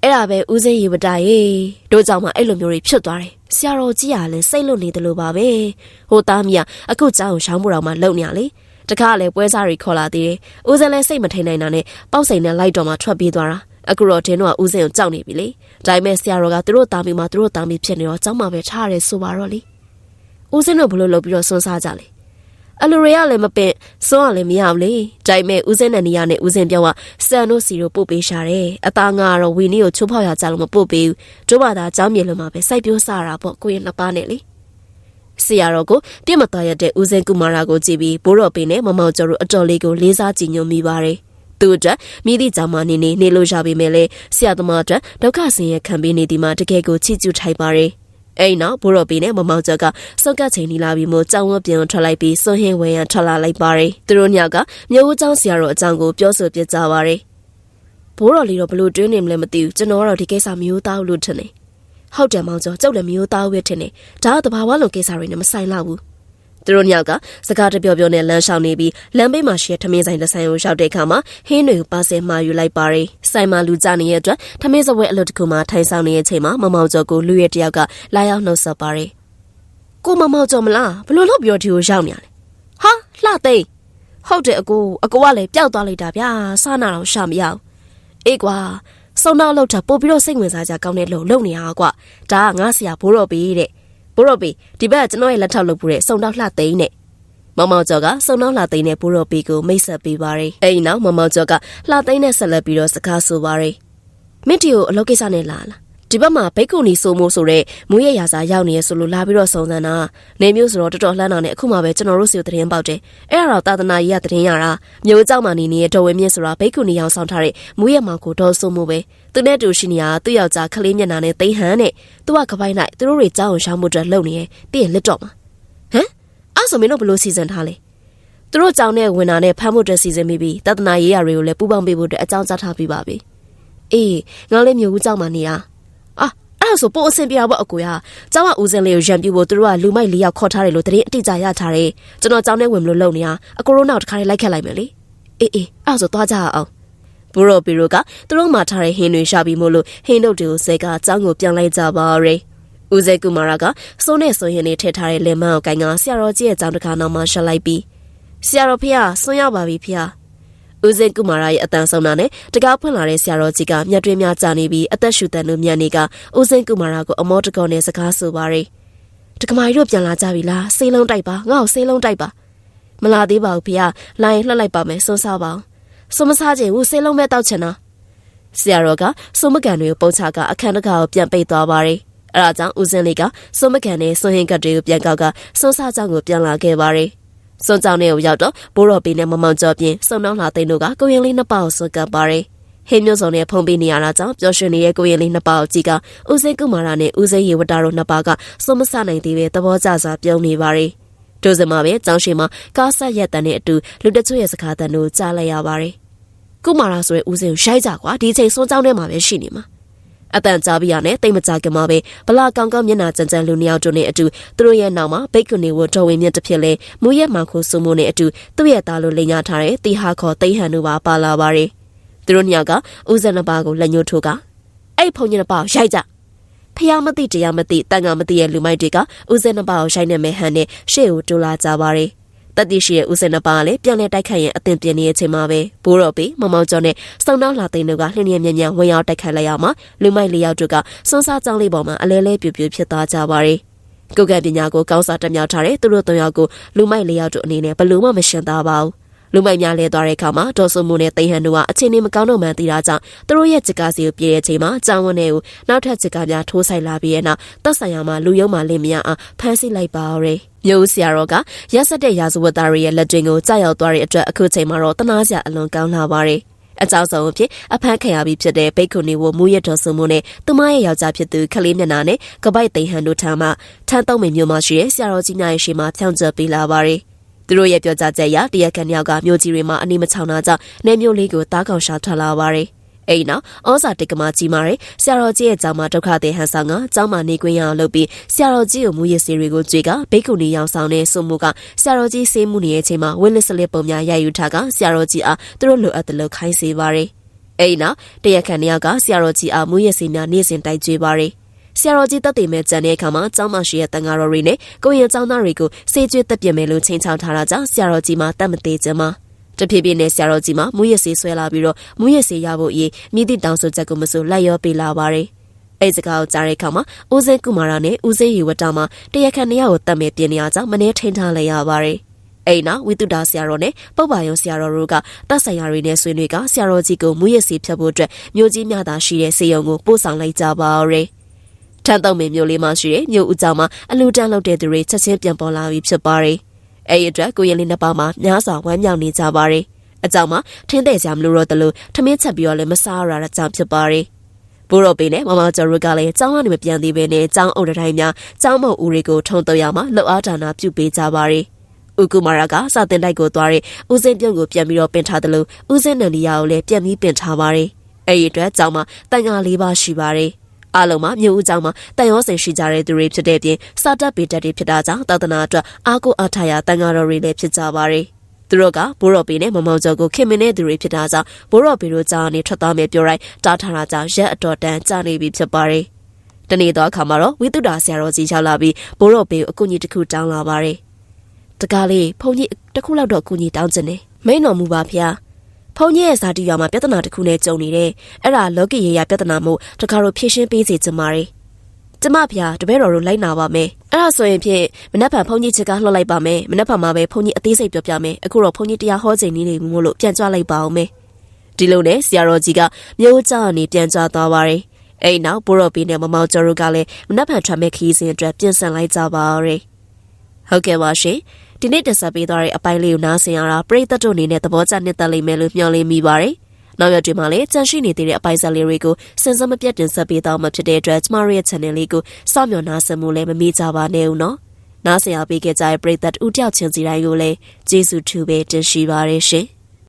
အဲ့ဒါပဲဦးစင်းရေဝတရေတို့ကြောင့်မှအဲ့လိုမျိုးတွေဖြစ်သွားတယ်ဆရာတော်ကြီးကလည်းစိတ်လွတ်နေတယ်လို့ပါပဲဟိုသားမီးအခုကြောင်းရှောင်းမှုတော်မှလုံနေရလေတခါလည်းပွဲစားတွေခေါ်လာသေးတယ်ဦးစင်းလည်းစိတ်မထိန်နိုင်တာနဲ့ပေါက်စိန်နဲ့လိုက်တော်မှထွက်ပြေးသွားတာအခုတော့တင်းတော့ဦးစင်းကိုကြောက်နေပြီလေဒါပေမဲ့ဆရာတော်ကသူတို့သားမီးမှာသူတို့သားမီးဖြစ်နေတော့ကြောင်းမှပဲထားရဲဆိုပါတော့လေဦးစင်းတို့ဘလို့လုပ်ပြီးတော့စွန့်စားကြလေ အလူတွေကလည်းမပင်စွန်းရလည်းမရဘူးလေဒါပေမဲ့ဦးစင်းနဲ့နီယာနဲ့ဦးစင်းပြောကစံတို့စီတို့ပို့ပေးရှာတယ်အသားငါကတော့ဝီနီကိုချိုးဖောက်ရကြလို့မပို့ပေးဘူးတို့ဘာသာเจ้าမြေလုံးမှာပဲစိုက်ပျိုးစားတာပေါ့ကိုရင်နှစ်ပါးနဲ့လေဆရာတော်ကိုပြစ်မတော်ရတဲ့ဦးစင်းကုမာရာကိုကြည့်ပြီးဘိုးတော်ပင်နဲ့မမောင်ကျော်တို့အတော်လေးကိုလေးစားကြည်ညိုမိပါတယ်သူအတွက်မိသည့်ကြောင့်မနေနေနေလို့ရပေမဲ့လေဆရာသမားအတွက်ဒုက္ခဆင်းရဲခံပေးနေဒီမှာတကယ်ကိုချစ်ကျူထိုက်ပါတယ် အဲ့နောက်ဘိုးတော်ပီနဲ့မမောင်ကျော်ကစောက်ကချိန်နီလာပြီးမို့ကြောင်ဝတ်ပြန်ထွက်လိုက်ပြီးစွန့်ဟင်းဝဲရန်ထွက်လာလိုက်ပါတယ်သူတို့ညကမြို့ဦးကျောင်းဆရာတော်အကြောင်းကိုပြောဆိုပြကြပါတယ်ဘိုးတော်လေးတော့ဘလို့တွင်းနေမလဲမသိဘူးကျွန်တော်ကတော့ဒီကိစ္စမျိုးသားလို့ထင်တယ်ဟုတ်တယ်မောင်ကျော်ကျုပ်လည်းမျိုးသားဝဲထင်တယ်ဒါကတဘာဝလုံးကိစ္စတွေနဲ့မဆိုင်တော့ဘူး သူတို့ညောက်ကစကားတပြောပြောနဲ့လမ်းလျှောက်နေပြီးလမ်းဘေးမှာရှိတဲ့ထမင်းဆိုင်တစ်ဆိုင်ကိုရောက်တဲ့အခါမှာဟင်းတွေကိုပါဆယ်မှာယူလိုက်ပါတယ်။ဆိုင်မှာလူကြနေတဲ့အတွက်ထမင်းစပွဲအလုပ်တစ်ခုမှထိုင်ဆောင်နေတဲ့အချိန်မှာမမောင်ကျော်ကိုလူရဲတယောက်ကလာရောက်နှုတ်ဆက်ပါတယ်။ကိုမမောင်ကျော်မလားဘလို့လို့ပြောဒီကိုရောက်နေရလဲ။ဟာလှသိမ့်ဟုတ်တယ်အကိုအကိုကလည်းပျောက်သွားလိုက်တာဗျာစားနာတော့ရှာမရဘူး။အေးကွာစုံတော့လောက်တာပို့ပြီးတော့စိတ်ဝင်စားကြကောင်းတဲ့လုံလုံနေရကွာဒါကငါဆရာဘိုးတော်ပေးတဲ့ ဘိုးရော့ပေဒီဘက်ကကျွန်တော်ရဲ့လက်ထောက်လုပ်ပူတဲ့စုံတော့လှသိန်းနဲ့မောင်မောင်ကျော်ကစုံနောက်လှသိန်းနဲ့ဘိုးတော်ပေကိုမိတ်ဆက်ပေးပါရယ်အဲဒီနောက်မောင်မောင်ကျော်ကလှသိန်းနဲ့ဆက်လက်ပြီးတော့စကားဆိုပါရယ်မင်းတီကိုအလုပ်ကိစ္စနဲ့လာလားဒီဘက်မှာဘိတ်ကုနီဆိုမိုးဆိုတဲ့မွေးရရာစာရောက်နေရဆိုလို့လာပြီးတော့စုံစမ်းတာနေမျိုးဆိုတော့တော်တော်လှမ်းတာနဲ့အခုမှပဲကျွန်တော်တို့စီကိုသတင်းပေါက်တယ်အဲ့ဒါတော့တာသနာကြီးကသတင်းရတာမျိုးကြောင့်မှနေနေတဲ့ဒေါ်ဝင်မြင့်ဆိုတာဘိတ်ကုနီရောင်ဆောင်ထားတဲ့မွေးရမောင်ကိုဒေါ်ဆိုမိုးပဲ သူနဲ့တူရှိနေရသူ့ယောက်ျားကလေးမျက်နှာနဲ့သိဟန်နဲ့သူ့ကကပိုင်းလိုက်သူတို့တွေကြောက်အောင်ရှောင်းမှုအတွက်လှုပ်နေတယ်တင့်လက်တော့မှာဟမ်အဲ့ဆိုမင်းတို့ဘလို့စီစဉ်ထားလဲသူတို့ကြောင်တဲ့ဝင်နာနဲ့ဖမ်းမှုအတွက်စီစဉ်မိပြီးတဒနာရေးရာတွေကိုလည်းပူးပေါင်းပေးဖို့အတွက်အကြောင်းကြားထားပြီးပါပြီအေးငါလည်းမြို့ဦးကြောင်မှာနေတာအာအဲ့ဒါဆိုပို့အဆင်ပြေဖို့အကူရကျောင်းကဦးစင်းလေးကိုရံပြူဖို့သူတို့ကလူမိုက်၄ယောက်ခေါ်ထားတယ်လို့တရင်အတိအကျရထားတယ်ကျွန်တော်ကျောင်းထဲဝင်မလို့လုပ်နေတာအကိုရိုနာကိုတခါလေးလိုက်ခတ်လိုက်မယ်လေအေးအေးအဲ့ဒါဆိုသွားကြအောင် ဘူရိုပီရိုကသူတို့မှထားတဲ့ဟင်းတွေရှာပြီးမို့လို့ဟင်းတို့တွေကိုဆဲကအကျောင်းကိုပြန်လိုက်ကြပါရယ်ဦးဇေကူမာရာကစိုးနဲ့ဆိုရင်နေထည့်ထားတဲ့လင်မအောင်ကိုင်ကဆရာတော်ကြီးရဲ့ကျောင်းတစ်ခါနောက်မှရှက်လိုက်ပြီးဆရာတော်ဖေဟာဆွမ်းရောက်ပါပြီဖေဟာဦးစင်ကုမာရရဲ့အတန်ဆုံးတာနဲ့တကားဖွင့်လာတဲ့ဆရာတော်ကြီးကမျက်တွင်းများကြာနေပြီးအသက်ရှူတန်လို့မြန်နေကဦးစင်ကုမာရကိုအမောတကောနဲ့စကားဆိုပါရယ်တကမာရီတို့ပြန်လာကြပြီလားဆေးလုံးတိုက်ပါငါ့ကိုဆေးလုံးတိုက်ပါမလာသေးပါဘူးဖေဟာလိုင်းလှက်လိုက်ပါမယ်စွန်းစားပါအောင် စွန်းမစားချင်ဘူးဆေးလုံးမဲ့တောက်ချင်တာဆရာတော်ကစွန်းမကန်တွေကိုပုံချကအခန်းတကာကိုပြန်ပိတ်သွားပါရယ်အဲဒါကြောင့်ဦးစင်လေးကစွန်းမကန်နဲ့စွန်းဟင်ကတ်တွေကိုပြန်ကောက်ကစွန်းစားကြောင့်ကိုပြန်လာခဲ့ပါရယ်စွန်ကြောင်နဲ့ကိုရောက်တော့ဘိုးတော်ပီနဲ့မမောင်ကျော်ပြင်စုံနှောင်းလာသိန်းတို့ကကိုရင်လေးနှစ်ပေါက်ဆွတ်ကပ်ပါတယ်ဟင်းမျိုးစုံနဲ့ဖုံးပေးနေရတာကြောင့်ပျော်ရွှင်နေတဲ့ကိုရင်လေးနှစ်ပေါက်ကြီးကဦးစိတ်ကုမာရနဲ့ဦးစိတ်ရေဝတ္တတို့နှစ်ပေါက်ကစွန်မဆနိုင်သေးပဲသဘောကျစွာပြုံးနေပါတယ် ဒိုစင်မှာပဲကျောင်းရှိမှာကားဆက်ရက်တန်နဲ့အတူလူတချို့ရဲ့စကားတန်တို့ကြားလိုက်ရပါတယ်ကုမာရဆိုတဲ့ဦးစိတ်ကိုရိုက်ကြကွာဒီချိန်စွန်ကြောင်းထဲမှာပဲရှိနေမှာအတန်ကြားပြီးရနဲ့တိတ်မကြခင်မှာပဲဗလာကောင်ကောင်မျက်နှာကြမ်းကြမ်းလူနှစ်ယောက်တို့နဲ့အတူသူတို့ရဲ့နောက်မှာဘိတ်ကွနေဝတော်ဝင်မြင့်တစ်ဖြစ်လဲမူရက်မှခိုးစုမှုနဲ့အတူသူ့ရဲ့သားလိုလိန်ညာထားတဲ့တီဟာခေါ်တိဟန်တို့ပါပါလာပါတယ်သူတို့နှစ်ယောက်ကဦးဇနပါကိုလက်ညှိုးထိုးကအဲ့ဖုန်ကြီးနှစ်ပါရိုက်ကြ ဖျားမသိတရားမသိတန်ခါမသိရဲ့လူမိုက်တွေကဦးဇနပါကိုရိုက်နေမဲ့ဟန်နဲ့ရှေ့ကိုတိုးလာကြပါတယ်တတိရှိရဲ့ဦးစင်နှပါကလည်းပြန်လဲတိုက်ခိုက်ရင်အသင်ပြင်းနေတဲ့အချိန်မှာပဲဘိုးတော်ပေမမောင်ကျော်နဲ့စုံနှောင်းလာသိန်းတို့ကလှင်းလျက်မြက်မြက်ဝင်ရောက်တိုက်ခိုက်လိုက်ရမှာလူမိုက်လေးယောက်တို့ကစွန်းစားကြောင်းလေးပေါ်မှာအလဲလဲပြူပြူဖြစ်သွားကြပါတယ်ကိုကံပညာကိုကောင်းစားတက်မြောက်ထားတဲ့သူတို့သုံးယောက်ကိုလူမိုက်လေးယောက်တို့အနေနဲ့ဘလို့မှမရှင်းသားပါဘူး လူမိုက်များလဲသွားတဲ့အခါမှာဒေါ်စုမှုနဲ့တိန်ဟန်တို့ကအချိန်နဲ့မကောင်းတော့မှန်သေးတာကြောင့်သူတို့ရဲ့စစ်ကားစီကိုပြေးတဲ့အချိန်မှာကျောင်းဝန်တွေကိုနောက်ထပ်စစ်ကားများထိုးဆိုင်လာပြီးတဲ့နောက်တပ်ဆိုင်ရာမှလူယုံမှလင်မရအောင်ဖမ်းဆီးလိုက်ပါရယ်မျိုးဆရာတော်ကရက်ဆက်တဲ့ရာဇဝတ်သားတွေရဲ့လက်တွင်ကိုကြောက်ရောက်သွားတဲ့အတွက်အခုချိန်မှာတော့တနာစရာအလွန်ကောင်းလာပါရယ်အကြောင်းဆုံးအဖြစ်အဖမ်းခံရပြီးဖြစ်တဲ့ဘိတ်ခုနေဝမူရတော်စုံမှုနဲ့သူမရဲ့ယောက်ျားဖြစ်သူခလေးမျက်နှာနဲ့ကပိုက်သိန်ဟန်တို့ထံမှထန်းတုံးမင်မြို့မှာရှိတဲ့ဆရာတော်ကြီးများရဲ့ရှေ့မှာဖြောင့်ကျက်ပေးလာပါရယ်။ သူတို့ရဲ့ပြောကြားချက်အရတရက်ခန့်ယောက်ကမြို့ကြီးတွေမှာအနီမချောင်းနာကြောင့်နေမျိုးလေးကိုတားကောင်ရှာထွက်လာပါတယ်အဲ့နောက်ဩဇာတိတ်ကမာကြီးမာတယ်ဆရာတော်ကြီးရဲ့ကျောင်းမှာဒုက္ခသည်ဟန်ဆောင်ကကျောင်းမှာနေခွင့်ရအောင်လုပ်ပြီးဆရာတော်ကြီးကိုမူရစီတွေကိုကြွေကဘိတ်ကုနေရောင်ဆောင်တဲ့စုမှုကဆရာတော်ကြီးဆေးမှုနေတဲ့အချိန်မှာဝင်းလစ်စလစ်ပုံများရယူထားကဆရာတော်ကြီးအားသူတို့လိုအပ်တယ်လို့ခိုင်းစေပါတယ်အဲ့နောက်တရက်ခန့်ယောက်ကဆရာတော်ကြီးအားမူရစီများနေ့စဉ်တိုက်ကြွေးပါတယ် ဆရာတော်ကြီးတက်တည်မဲ့ကြံတဲ့အခါမှာကျောင်းမရှိရဲ့တန်ဃာတော်တွေနဲ့ကိုရင်ကျောင်းသားတွေကိုစေကျွေးတက်ပြစ်မယ်လို့ချိန်ချောင်းထားတာကြောင့်ဆရာတော်ကြီးမှတတ်မသေးခြင်းမှာတဖြည်းဖြည်းနဲ့ဆရာတော်ကြီးမှမူရစေဆွဲလာပြီးတော့မူရစေရဖို့အရေးမိသည့်တောင်းဆိုချက်ကိုမဆိုလိုက်ရောပေးလာပါတယ်အဲ့စကားကိုကြားတဲ့အခါမှာဦးစင်းကုမာရနဲ့ဦးစင်းရီဝတ္တမှာတရက်ခန့်နှစ်ယောက်ကိုတတ်မဲ့ပြင်နေရကြောင်းမနေထိန်ထားလိုက်ရပါတယ်အိမ်နောက်ဝိတုဒ္ဓဆရာတော်နဲ့ပုပ္ပါယုံဆရာတော်တို့ကတပ်ဆိုင်ရာတွေနဲ့ဆွေးနွေးကဆရာတော်ကြီးကိုမူရစီဖြတ်ဖို့အတွက်မြို့ကြီးများသာရှိတဲ့စေယုံကိုပို့ဆောင်လိုက်ကြပါရယ် ထန်းတုံမင်းမျိုးလေးမှရှိတဲ့မြို့ဦးကျောင်းမှာအလူတန်းလုပ်တဲ့သူတွေချက်ချင်းပြန်ပေါ်လာပြီဖြစ်ပါတယ်။အဲ့ဒီအတွက်ကိုရင်လေးနှစ်ပါးမှာများစွာဝမ်းမြောက်နေကြပါတယ်။အကြောင်းမှာထင်းတဲ့ကြမလို့တော့တလို့ထမင်းချက်ပြီးတော့လည်းမစားရတာကြောင့်ဖြစ်ပါတယ်။ဘိုးတော်ပင်နဲ့မမကျော်တို့ကလည်းကျောင်းကနေမပြန်သေးဘဲနဲ့ကျောင်းအုပ်တိုင်းများကျောင်းမုံဦးတွေကိုထုံတော့ရမှာလှုပ်အားဒါနာပြုပေးကြပါတယ်။ဦးကူမာရာကစာတင်တိုက်ကိုသွားတဲ့ဦးစင်းပြုံးကိုပြန်ပြီးတော့ပင်ထားတယ်လို့ဦးစင်းနန္ဒီယာကိုလည်းပြန်ပြီးပင်ထားပါတယ်။အဲ့ဒီအတွက်ကျောင်းမှာတန်ငါလေးပါရှိပါတယ်။ အားလုံးမှာမြို့ဦးကျောင်းမှာတန်ရောစင်ရှိကြတဲ့သူတွေဖြစ်တဲ့ပြင်စာတပ်ပေတက်တွေဖြစ်တာကြောင့်သာသနာအတွက်အားကိုးအားထားရတန်ဃာတော်တွေလည်းဖြစ်ကြပါတယ်။သူတို့ကဘိုးတော်ပေနဲ့မမောင်ကျော်ကိုခင်မင်းတဲ့သူတွေဖြစ်တာကြောင့်ဘိုးတော်ပေတို့ကြားနေထွက်သွားမယ်ပြောလိုက်တားထားတာကြောင့်ရက်အတော်တန်ကြာနေပြီဖြစ်ပါတယ်။တနေ့တော့အခါမှာတော့ဝိသုဒ္ဓဆရာတော်ကြီးရောက်လာပြီးဘိုးတော်ပေကိုအကူအညီတစ်ခုတောင်းလာပါတယ်။တကားလေးဖုန်ကြီးတစ်ခုလောက်တော့အကူအညီတောင်းချင်တယ်။မိန်တော်မူပါဗျာ။ ဖုန်ကြီးရဲ့ဇာတိရွာမှာပြဿနာတစ်ခုနဲ့ကြုံနေတယ်။အဲ့ဒါလောကီရေရပြဿနာမို့တကားတို့ဖြေရှင်းပေးစေချင်ပါတယ်။ကျမဖျားတပည့်တော်တို့လိုက်နာပါမယ်။အဲ့ဒါဆိုရင်ဖြင့်မနက်ဖြန်ဖုန်ကြီးချက်ကလှော့လိုက်ပါမယ်။မနက်ဖြန်မှာပဲဖုန်ကြီးအသေးစိတ်ပြောပြမယ်။အခုတော့ဖုန်ကြီးတရားဟောချိန်နေနေမှုမို့လို့ပြန်ကြွလိုက်ပါအောင်မယ်။ဒီလိုနဲ့ဆရာတော်ကြီးကမျိုးကြောင်နေပြန်ကြွသွားပါတယ်။အဲ့နောက်ဘိုးတော်ပီနဲ့မမောင်ကျော်တို့ကလည်းမနက်ဖြန်ထွက်မဲ့ခီးစဉ်အတွက်ပြင်ဆင်လိုက်ကြပါရယ်။ဟုတ်ကဲ့ပါရှင်။ ဒီနေ့တက်ဆက်ပေးသွားတဲ့အပိုင်းလေးကိုနားဆင်ရတာပရိသတ်တို့အနေနဲ့သဘောကျနှစ်သက်လိမ့်မယ်လို့မျှော်လင့်မိပါတယ်။နောက်ရက်တွေမှာလည်းကြန့်ရှိနေသေးတဲ့အပိုင်းဆက်လေးတွေကိုစင်စမပြတ်တင်ဆက်ပေးသွားမှာဖြစ်တဲ့အတွက်ကျမတို့ရဲ့ channel လေးကိုစောင့်မျှော်နားဆင်မှုလည်းမမေ့ကြပါနဲ့ဦးနော်။နားဆင်ရပေးခဲ့ကြတဲ့ပရိသတ်ဦးတယောက်ချင်းစီတိုင်းကိုလည်းကျေးဇူးထူးပဲတင်ရှိပါရရှင်။